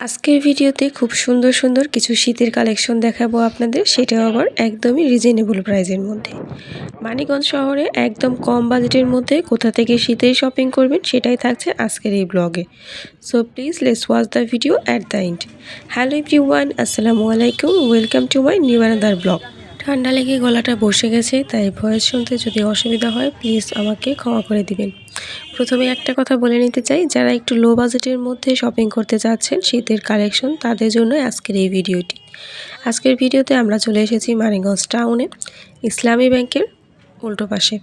আজকের ভিডিওতে খুব সুন্দর সুন্দর কিছু শীতের কালেকশন দেখাবো আপনাদের। সেটাও আবার একদমই রিজনেবল প্রাইজের মধ্যে। মানিগঞ্জ শহরে একদম কম বাজেটের মধ্যে কোথা থেকে শীতের শপিং করবেন সেটাই থাকছে আজকের এই ব্লগে so please let's watch the video at the end hello everyone আসসালামু আলাইকুম। Welcome to my new another blog ঠান্ডা লেগে গলাটা বসে গেছে, তাই ভয়েস শুনতে যদি অসুবিধা হয় প্লিজ আমাকে ক্ষমা করে দিবেন। প্রথমে একটা কথা বলে নিতে চাই, যারা একটু লো বাজেটের মধ্যে শপিং করতে চাচ্ছেন শীতের কালেকশন তাদের জন্য আজকের এই ভিডিওটি আজকের ভিডিওতে আমরা চলে এসেছি মানিগঞ্জ টাউনে ইসলামী ব্যাংকের উল্টো পাশে।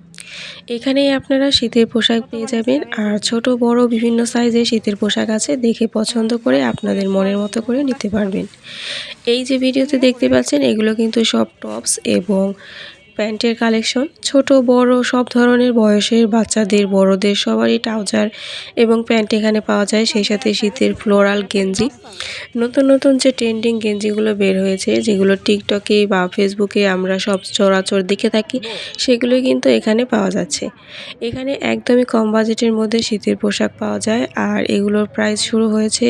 এখানেই আপনারা শীতের পোশাক পেয়ে যাবেন আর ছোট, বড়, বিভিন্ন সাইজের শীতের পোশাক আছে দেখে পছন্দ করে আপনাদের মনের মতো করে নিতে পারবেন। এই যে ভিডিওতে দেখতে পাচ্ছেন, এগুলো কিন্তু সব টপস এবং প্যান্টের কালেকশন। ছোট, বড়, সব ধরনের বয়সের বাচ্চাদের, বড়দের সবারই ট্রাউজার এবং প্যান্ট এখানে পাওয়া যায়। সেই সাথে শীতের ফ্লোরাল গেঞ্জি। নতুন নতুন যে ট্রেন্ডিং গেঞ্জিগুলো বের হয়েছে, যেগুলো টিকটকে বা ফেসবুকে আমরা সব চরাচর দেখে থাকি, সেগুলোই কিন্তু এখানে পাওয়া যাচ্ছে। এখানে একদমই কম বাজেটের মধ্যে শীতের পোশাক পাওয়া যায় আর এগুলোর প্রাইস শুরু হয়েছে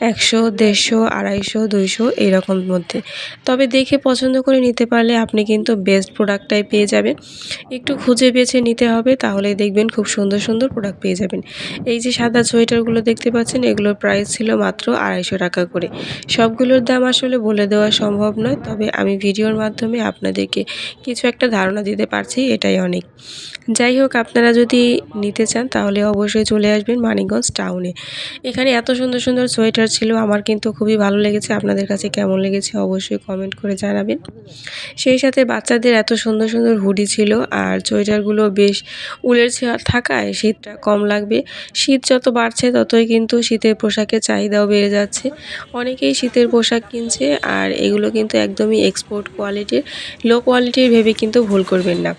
একশো, দেড়শো, আড়াইশো, দুইশো এরকম মধ্যে। তবে দেখে পছন্দ করে নিতে পারলে আপনি কিন্তু বেস্ট প্রোডাক্ট প্রোডাক্টটাই পেয়ে যাবেন। একটু খুঁজে বেছে নিতে হবে তাহলে দেখবেন খুব সুন্দর সুন্দর প্রোডাক্ট পেয়ে যাবেন। এই যে সাদা সোয়েটারগুলো দেখতে পাচ্ছেন, এগুলোর প্রাইস ছিল মাত্র আড়াইশো টাকা করে। সবগুলোর দাম আসলে বলে দেওয়া সম্ভব নয়, তবে আমি ভিডিওর মাধ্যমে আপনাদেরকে কিছু একটা ধারণা দিতে পারছি, এটাই অনেক। যাই হোক, আপনারা যদি নিতে চান, তাহলে অবশ্যই চলে আসবেন মানিকগঞ্জ টাউনে এখানে এত সুন্দর সুন্দর সোয়েটার ছিল, আমার কিন্তু খুবই ভালো লেগেছে। আপনাদের কাছে কেমন লেগেছে অবশ্যই কমেন্ট করে জানাবেন। সেই সাথে বাচ্চাদের এত সুন্দর সুন্দর হুডি ছিল, আর সোয়েটারগুলো বেশ উলের থাকায় শীতটা কম লাগবে। শীত যত বাড়ছে, ততই কিন্তু শীতের পোশাকের চাহিদাও বেড়ে যাচ্ছে। অনেকেই শীতের পোশাক কিনছে, আর এগুলো কিন্তু একদমই এক্সপোর্ট কোয়ালিটির লো কোয়ালিটির ভেবে কিন্তু ভুল করবেন না।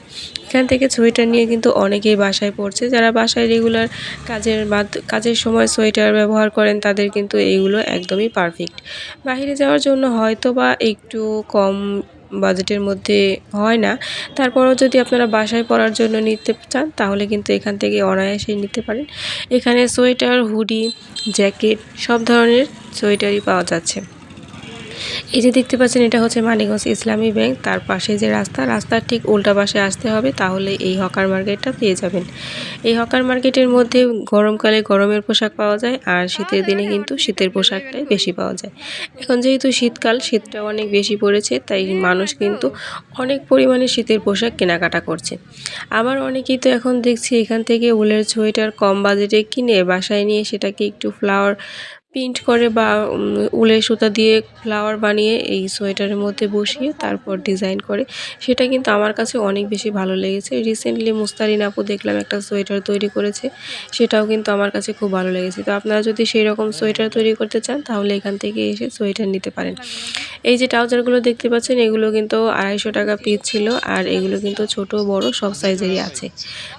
এখান থেকে সোয়েটার নিয়ে কিন্তু অনেকেই বাসায় পড়ছে। যারা বাসায় রেগুলার কাজের কাজের সময় সোয়েটার ব্যবহার করেন, তাদের কিন্তু এইগুলো একদমই পারফেক্ট বাহিরে যাওয়ার জন্য হয়তো বা একটু কম বাজেটের মধ্যে হয় না। তারপরেও যদি আপনারা বাসায় পরার জন্য নিতে চান, তাহলে কিন্তু এখান থেকে অনায়াসেই নিতে পারেন। এখানে সোয়েটার, হুডি, জ্যাকেট সব ধরনের সোয়েটারই পাওয়া যাচ্ছে। এই যে দেখতে পাচ্ছেন, এটা হচ্ছে মানিগঞ্জ ইসলামী ব্যাংক। তার পাশে যে রাস্তা, রাস্তার ঠিক উল্টা পাশে আসতে হবে, তাহলে এই হকার মার্কেটটা পেয়ে যাবেন। এই হকার মার্কেটের মধ্যে গরমকালে গরমের পোশাক পাওয়া যায়, আর শীতের দিনে কিন্তু শীতের পোশাকটাই বেশি পাওয়া যায়। এখন যেহেতু শীতকাল, শীতটা অনেক বেশি পড়েছে, তাই মানুষ কিন্তু অনেক পরিমাণে শীতের পোশাক কেনাকাটা করছে। আবার অনেকেই তো এখন দেখছি এখান থেকে উলের সোয়েটার কম বাজেটে কিনে বাসায় নিয়ে সেটাকে একটু ফ্লাওয়ার প্রিন্ট করে বা উলের সুতা দিয়ে ফ্লাওয়ার বানিয়ে এই সোয়েটারের মধ্যে বসিয়ে তারপর ডিজাইন করে। সেটা কিন্তু আমার কাছে অনেক বেশি ভালো লেগেছে। রিসেন্টলি মুস্তারিন আপু দেখলাম একটা সোয়েটার তৈরি করেছে, সেটাও কিন্তু আমার কাছে খুব ভালো লেগেছে। তো আপনারা যদি সেই রকম সোয়েটার তৈরি করতে চান, তাহলে এখান থেকে এসে সোয়েটার নিতে পারেন। এই যে ট্রাউজারগুলো দেখতে পাচ্ছেন, এগুলো কিন্তু আড়াইশো টাকা পিস ছিল আর এগুলো কিন্তু ছোট, বড়, সব সাইজেরই আছে।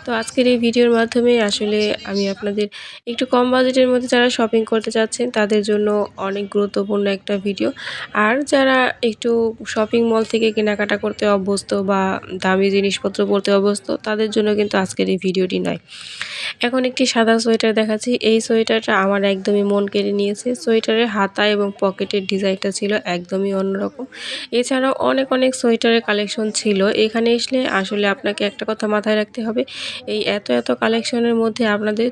তো আজকের এই ভিডিওর মাধ্যমে আসলে আমি আপনাদের একটু কম বাজেটের মধ্যে যারা শপিং করতে চাচ্ছেন তাদের জন্য অনেক গুরুত্বপূর্ণ একটা ভিডিও। আর যারা একটু শপিং মল থেকে কেনাকাটা করতে অভ্যস্ত বা দামি জিনিসপত্র পরতে অভ্যস্ত, তাদের জন্য কিন্তু আজকের এই ভিডিওটি নয়। এখন একটি সাদা সোয়েটার দেখাচ্ছি। এই সোয়েটারটা আমার একদমই মন কেড়ে নিয়েছে। সোয়েটারের হাতা এবং পকেটের ডিজাইনটা ছিল একদমই অন্যরকম। এছাড়াও অনেক অনেক সোয়েটারের কালেকশন ছিল। এখানে আসলে আসলে আপনাকে একটা কথা মাথায় রাখতে হবে, এই এত এত কালেকশনের মধ্যে আপনাদের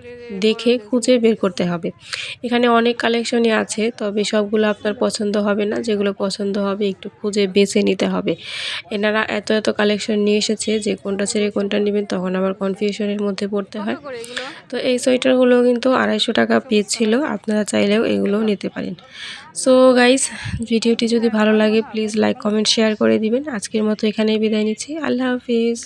দেখে খুঁজে বের করতে হবে। এখানে অনেক কালেকশনই আছে তবে সবগুলো আপনার পছন্দ হবে না। যেগুলো পছন্দ হবে একটু খুঁজে বেছে নিতে হবে। এনারা এত এত কালেকশন নিয়ে এসেছে যে কোনটা ছেড়ে কোনটা নেবেন তখন আবার কনফিউশনের মধ্যে পড়তে হয়। তো এই সোয়েটারগুলো কিন্তু আড়াইশো টাকা পিস ছিল আপনারা চাইলেও এগুলোও নিতে পারেন। সো গাইস ভিডিওটি যদি ভালো লাগে প্লিজ লাইক কমেন্ট শেয়ার করে দিবেন। আজকের মতো এখানেই বিদায় নিচ্ছি। আল্লাহ হাফিজ।